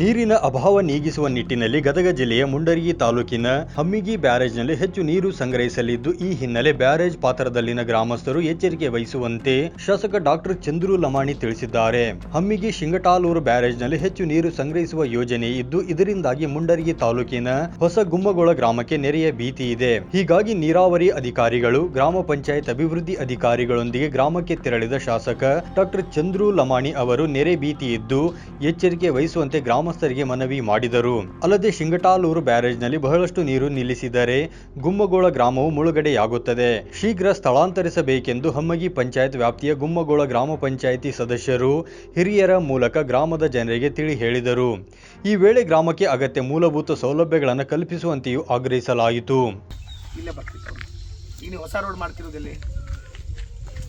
ನೀರಿನ ಅಭಾವ ನೀಗಿಸುವ ನಿಟ್ಟಿನಲ್ಲಿ ಗದಗ ಜಿಲ್ಲೆಯ ಮುಂಡರಗಿ ತಾಲೂಕಿನ ಹಮ್ಮಿಗಿ ಬ್ಯಾರೇಜ್ನಲ್ಲಿ ಹೆಚ್ಚು ನೀರು ಸಂಗ್ರಹಿಸಲಿದ್ದು, ಈ ಹಿನ್ನೆಲೆ ಬ್ಯಾರೇಜ್ ಪಾತ್ರದಲ್ಲಿನ ಗ್ರಾಮಸ್ಥರು ಎಚ್ಚರಿಕೆ ವಹಿಸುವಂತೆ ಶಾಸಕ ಡಾಕ್ಟರ್ ಚಂದ್ರು ಲಮಾಣಿ ತಿಳಿಸಿದ್ದಾರೆ. ಹಮ್ಮಿಗಿ ಶಿಂಗಟಾಲೂರು ಬ್ಯಾರೇಜ್ನಲ್ಲಿ ಹೆಚ್ಚು ನೀರು ಸಂಗ್ರಹಿಸುವ ಯೋಜನೆ ಇದ್ದು, ಇದರಿಂದಾಗಿ ಮುಂಡರಗಿ ತಾಲೂಕಿನ ಹೊಸ ಗುಮ್ಮಗೋಳ ಗ್ರಾಮಕ್ಕೆ ನೆರೆಯ ಭೀತಿ ಇದೆ. ಹೀಗಾಗಿ ನೀರಾವರಿ ಅಧಿಕಾರಿಗಳು, ಗ್ರಾಮ ಪಂಚಾಯತ್ ಅಭಿವೃದ್ಧಿ ಅಧಿಕಾರಿಗಳೊಂದಿಗೆ ಗ್ರಾಮಕ್ಕೆ ತೆರಳಿದ ಶಾಸಕ ಡಾಕ್ಟರ್ ಚಂದ್ರು ಲಮಾಣಿ ಅವರು ನೆರೆ ಭೀತಿ ಇದ್ದು, ಎಚ್ಚರಿಕೆ ವಹಿಸುವಂತೆ ಗ್ರಾಮಸ್ಥರಿಗೆ ಮನವಿ ಮಾಡಿದರು. ಅಲ್ಲದೆ ಶಿಂಗಟಾಲೂರು ಬ್ಯಾರೇಜ್ನಲ್ಲಿ ಬಹಳಷ್ಟು ನೀರು ನಿಲ್ಲಿಸಿದರೆ ಗುಮ್ಮಗೋಳ ಗ್ರಾಮವು ಮುಳುಗಡೆಯಾಗುತ್ತದೆ. ಶೀಘ್ರ ಸ್ಥಳಾಂತರಿಸಬೇಕೆಂದು ಹಮ್ಮಗಿ ಪಂಚಾಯತ್ ವ್ಯಾಪ್ತಿಯ ಗುಮ್ಮಗೋಳ ಗ್ರಾಮ ಪಂಚಾಯಿತಿ ಸದಸ್ಯರು ಹಿರಿಯರ ಮೂಲಕ ಗ್ರಾಮದ ಜನರಿಗೆ ತಿಳಿ ಹೇಳಿದರು. ಈ ವೇಳೆ ಗ್ರಾಮಕ್ಕೆ ಅಗತ್ಯ ಮೂಲಭೂತ ಸೌಲಭ್ಯಗಳನ್ನು ಕಲ್ಪಿಸುವಂತೆಯೂ ಆಗ್ರಹಿಸಲಾಯಿತು. ಹೊಸ ರೋಡ್ ಮಾಡ್ತಿರೋದಲ್ಲಿ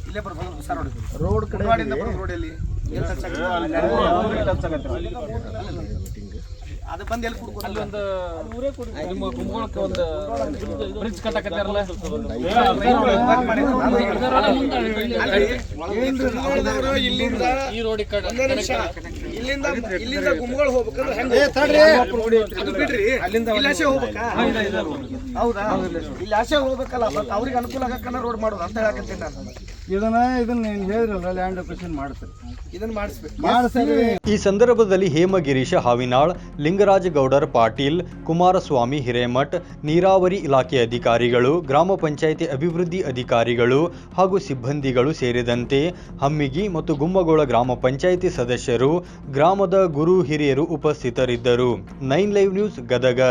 ಇಲ್ಲೇ ಬರ್ಬೋದು ಹೊಸ ರೋಡ್. ರೋಡ್ ಕಡೆ ರೋಡಿಂದ ಅದು ಬಂದು ಎಲ್ಲಿ ನಿಮ್ಮ ಒಂದು ಬ್ರಿಡ್ಜ್ ಕಟ್ಟಕತ್ತಾರಲ್ಲ ಇಲ್ಲಿಂದ ಈ ರೋಡಿ ಇಲ್ಲಿಂದ ಇಲ್ಲಿಂದ ಹೋಗ್ಬೇಕಂದ್ರೆ ಹೆಂಗೆ ಅದು ಬಿಡ್ರಿ ಅಲ್ಲಿಂದ ಇಲ್ಲಿ ಆಸೆ ಹೋಗ್ಬೇಕಾ ಹೌದಾ? ಇಲ್ಲಿ ಆಸೆ ಹೋಗ್ಬೇಕಲ್ಲ ಮತ್ತೆ ಅವ್ರಿಗೆ ಅನುಕೂಲ ಆಗಕ್ಕ ರೋಡ್ ಮಾಡೋದು ಅಂತ ಹೇಳಕತ್ತೀನಿ ನಾನು. ಇದನ್ನ ಇದನ್ನ ನೀನ್ ಹೇಳಿದ್ರಲ್ಲ ಲ್ಯಾಂಡ್ ಅಕ್ವಿಷನ್ ಮಾಡ್ತಾರೆ. ಇದನ್ನ ಮಾಡಿಸ್ಬೇಕು ಮಾಡಿಸ್ತೀವಿ ಈ ಸಂದರ್ಭದಲ್ಲಿ ಹೇಮಗಿರೀಶ ಹಾವಿನಾಳ್ ಲಿಂಗರಾಜ ಗೌಡರ್ ಪಾಟೀಲ್ ಕುಮಾರಸ್ವಾಮಿ ಹಿರೇಮಠ್ ನೀರಾವರಿ ಇಲಾಖೆ ಅಧಿಕಾರಿಗಳು ಗ್ರಾಮ ಪಂಚಾಯಿತಿ ಅಭಿವೃದ್ಧಿ ಅಧಿಕಾರಿಗಳು ಹಾಗೂ ಸಿಬ್ಬಂದಿಗಳು ಸೇರಿದಂತೆ ಹಮ್ಮಿಗಿ ಮತ್ತು ಗುಮ್ಮಗೋಳ ಗ್ರಾಮ ಪಂಚಾಯಿತಿ ಸದಸ್ಯರು ಗ್ರಾಮದ ಗುರು ಹಿರಿಯರು ಉಪಸ್ಥಿತರಿದ್ದರು. Nine live news Gadag.